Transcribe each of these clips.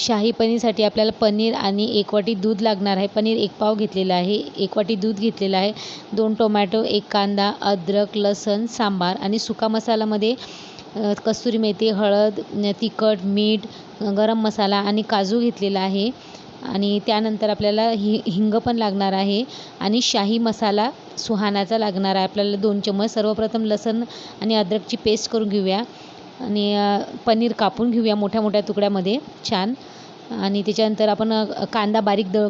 शाही पनीरसाठी आपल्याला पनीर आणि एक वाटी दूध लागणार आहे. पनीर एक पाव घेतलेलं आहे. एक वाटी दूध घेतलेलं आहे. दोन टोमॅटो एक कांदा अद्रक लसूण सांबार आणि सुका मसाल्यामध्ये कस्तुरी मेथी हळद तिखट मीठ गरम मसाला आणि काजू घेतलेला आहे. आणि त्यानंतर आपल्याला हि हिंग पण लागणार आहे आणि शाही मसाला सुहानाचा लागणार आहे. आपल्याला दोन चम्मच. सर्वप्रथम लसूण आणि अद्रकची पेस्ट करून घेऊया आणि पनीर कापून घेऊया मोठ्या मोठ्या तुकड्यामध्ये. छान. आणि त्याच्यानंतर आपण कांदा बारीक द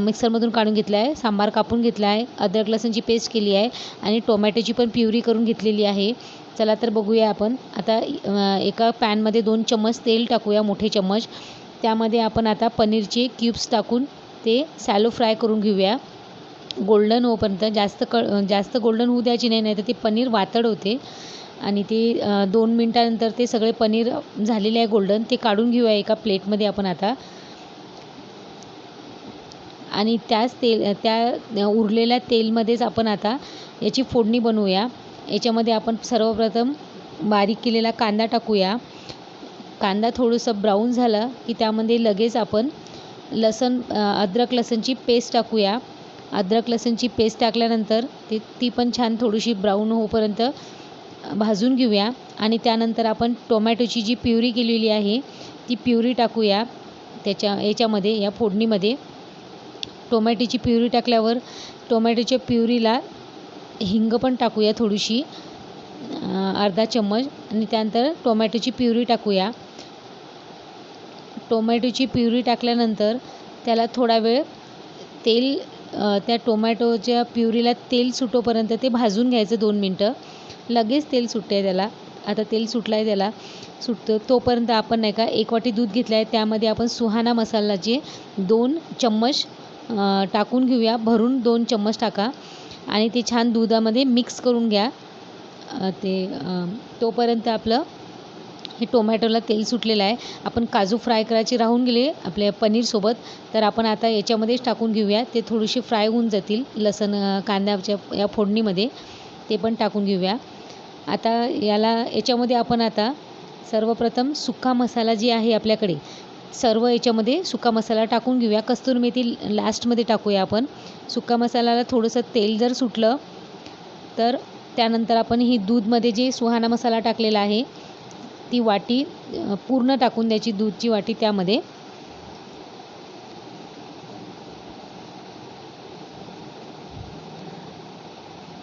मिक्सरमधून काढून घेतला आहे सांबार कापून घेतला आहे अद्रक लसूणची पेस्ट केली आहे आणि टोमॅटोची पण प्युरी करून घेतलेली आहे. चला तर बघूया आपण. आता एका पॅनमध्ये दोन चम्मच तेल टाकूया मोठे चम्मच. त्यामध्ये आपण आता पनीरचे क्यूब्स टाकून ते सॅलो फ्राय करून घेऊया. गोल्डन होपर्यंत जास्त क जास्त गोल्डन होऊ द्यायची नाही नाही तर ते पनीर वातड होते. आणि ते दोन मिनटानंतर ते सगळे पनीर झालेले आहे गोल्डन ते काढून घेऊया एका प्लेटमध्ये आपण आता. आणि त्याच तेल त्या उरलेल्या तेलमध्येच आपण आता याची फोडणी बनवूया. याच्यामध्ये आपण सर्वप्रथम बारीक केलेला कांदा टाकूया. कांदा थोडंसं ब्राऊन झालं की त्यामध्ये लगेच आपण लसूण अद्रक लसूणची पेस्ट टाकूया. अद्रक लसणची पेस्ट टाकल्यानंतर ती ती पण छान थोडीशी ब्राऊन होऊपर्यंत भाजून घेऊया आणि त्यानंतर आपण टोमॅटोची जी प्युरी केलेली आहे ती प्युरी टाकूया. त्याच्या याच्यामध्ये या फोडणीमध्ये टोमॅटोची प्युरी टाकल्यावर टोमॅटोच्या प्युरीला हिंग पण टाकूया थोडीशी अर्धा चम्मच आणि त्यानंतर टोमॅटोची प्युरी टाकूया. टोमॅटोची प्युरी टाकल्यानंतर त्याला थोडा वेळ तेल त्या टोमॅटोच्या प्युरीला तेल सुटोपर्यंत ते भाजून घ्यायचं दोन मिनटं. लगेच तेल सुटतं आहे त्याला. आता तेल सुटलं आहे त्याला. सुटतं तोपर्यंत आपण नाही का एक वाटी दूध घेतलं आहे त्यामध्ये आपण सुहाना मसालाचे दोन चम्मच टाकून घेऊया. भरून दोन चम्मच टाका. आणि ते छान दुधामध्ये मिक्स करून घ्या. ते तोपर्यंत आपलं हे टोमॅटोला तेल सुटलेलं आहे. आपण काजू फ्राय करायचे राहून गेले आपल्या पनीरसोबत तर आपण आता याच्यामध्येच टाकून घेऊया. ते थोडीशी फ्राय होऊन जातील. लसूण कांद्याच्या या फोडणीमध्ये ते पण टाकून घेऊया. आता याला याच्यामध्ये आपण आता सर्वप्रथम सुका मसाला जी आहे आपल्याकडे सर्व याच्यामध्ये सुका मसाला टाकून घेऊया. कस्तुरी मेथी लास्टमध्ये टाकूया आपण. सुका मसाल्याला थोडंसं तेल जर सुटलं तर त्यानंतर आपण ही दूधमध्ये जे सुहाना मसाला टाकलेला आहे ती वाटी पूर्ण टाकून द्यायची दूधची वाटी त्यामध्ये.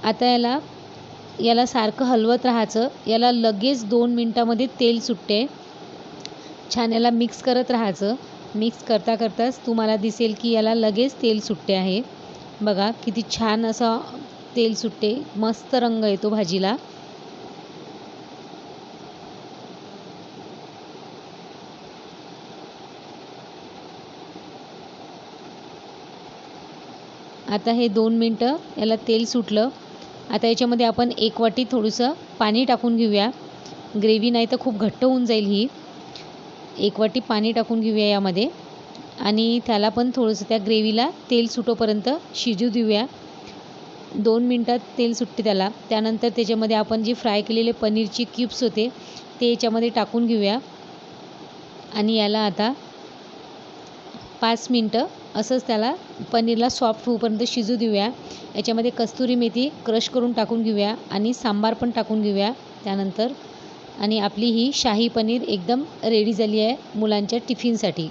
आता याला याला सारखं हलवत राहायचं. याला लगेच दोन मिनटामध्ये तेल सुटते. छान याला मिक्स करत राहायचं. मिक्स करता करताच तुम्हाला दिसेल की याला लगेच तेल सुटते आहे. बघा किती छान असं तेल सुटते. मस्त रंग येतो भाजीला. आता हे दोन मिनटं याला तेल सुटलं. आता याच्यामध्ये आपण एक वाटी थोडंसं पाणी टाकून घेऊया. ग्रेव्ही नाही तर खूप घट्ट होऊन जाईल ही. एक वाटी पाणी टाकून घेऊया यामध्ये. आणि त्याला पण थोडंसं त्या ग्रेव्हीला तेल सुटोपर्यंत शिजू देऊया. दोन मिनटात तेल सुटते त्याला. त्यानंतर त्याच्यामध्ये आपण जे फ्राय केलेले पनीरचे क्यूब्स होते ते याच्यामध्ये टाकून घेऊया. आणि याला आता पाच मिनटं असंच त्याला पनीरला सॉफ्ट होऊपर्यंत शिजू देऊया. याच्यामध्ये कस्तुरी मेथी क्रश करून टाकून घेऊया आणि सांबार पण टाकून घेऊया त्यानंतर. आणि आपली ही शाही पनीर एकदम रेडी झाली आहे मुलांच्या टिफिनसाठी.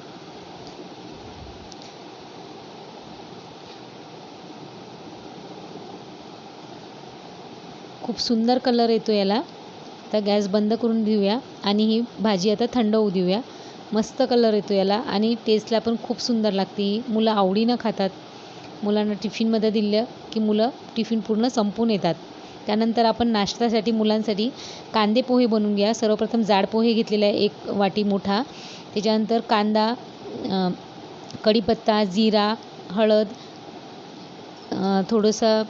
खूप सुंदर कलर येतो याला. तर गॅस बंद करून घेऊया आणि ही भाजी आता थंड होऊ देऊया. मस्त कलर येतो याला आणि टेस्टला पण खूप सुंदर लागते. ही मुलं आवडीनं खातात. मुलांना टिफिनमध्ये दिलं की मुलं टिफिन पूर्ण संपून येतात. त्यानंतर आपण नाश्त्यासाठी मुलांसाठी कांदे पोहे बनवून घ्या. सर्वप्रथम जाड पोहे घेतलेले आहे एक वाटी मोठा. त्याच्यानंतर कांदा कढीपत्ता जिरा हळद थोडंसं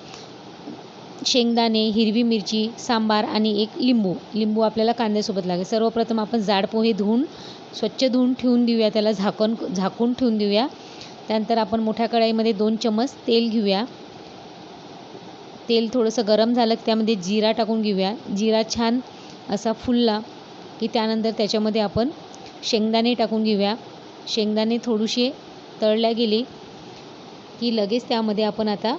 शेंगदाणे हिरवी मिरची सांबार आणि एक लिंबू. लिंबू आपल्याला कांद्यासोबत लागेल. सर्वप्रथम आपण जाड पोहे धुवून स्वच्छ धुवून ठेवून देऊया. त्याला झाकण झाकून ठेवून देऊया. त्यानंतर आपण मोठ्या कढाईमध्ये दोन चमच तेल घेऊया. तेल थोडंसं गरम झालं की त्यामध्ये जिरा टाकून घेऊया. जिरा छान असा फुलला की त्यानंतर त्याच्यामध्ये आपण शेंगदाणे टाकून घेऊया. शेंगदाणे थोडीशी तळल्या गेले की लगेच त्यामध्ये आपण आता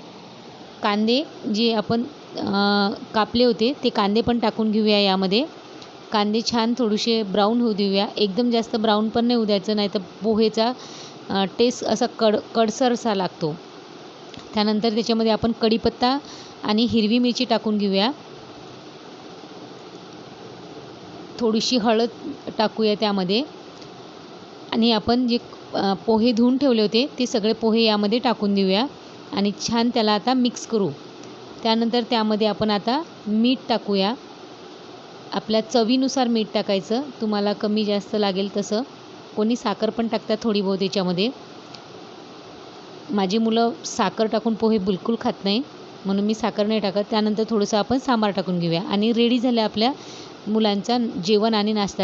कांदे जे आपण कापले होते. ते कांदे पण टाकून घेऊया यामध्ये. कांदे छान थोडेसे ब्राऊन होऊ देऊया. एकदम जास्त ब्राऊन पण नाही होऊ द्यायचं नाही तर पोहेचा टेस्ट असा कड कडसरसा लागतो. त्यानंतर त्याच्यामध्ये आपण कढीपत्ता आणि हिरवी मिरची टाकून घेऊया. थोडीशी हळद टाकूया त्यामध्ये. आणि आपण जे पोहे धुवून ठेवले होते ते सगळे पोहे यामध्ये टाकून देऊया. आणि छान त्याला आता मिक्स करू. त्यानंतर त्यामध्ये आपण आता मीठ टाकूया. आपल्या चवीनुसार मीठ टाकायचं. तुम्हाला कमी जास्त लागेल तसं. कोणी साखर पण टाकतात थोडी बहुत याच्यामध्ये. माझी मुलं साखर टाकून पोहे बिलकुल खात नाही. म्हणून मी साखर नाही टाकत. त्यानंतर थोडंसं आपण सांबार टाकून घेऊया. आणि रेडी झाल्या आपल्या मुलांचा जेवण आणि नाश्ता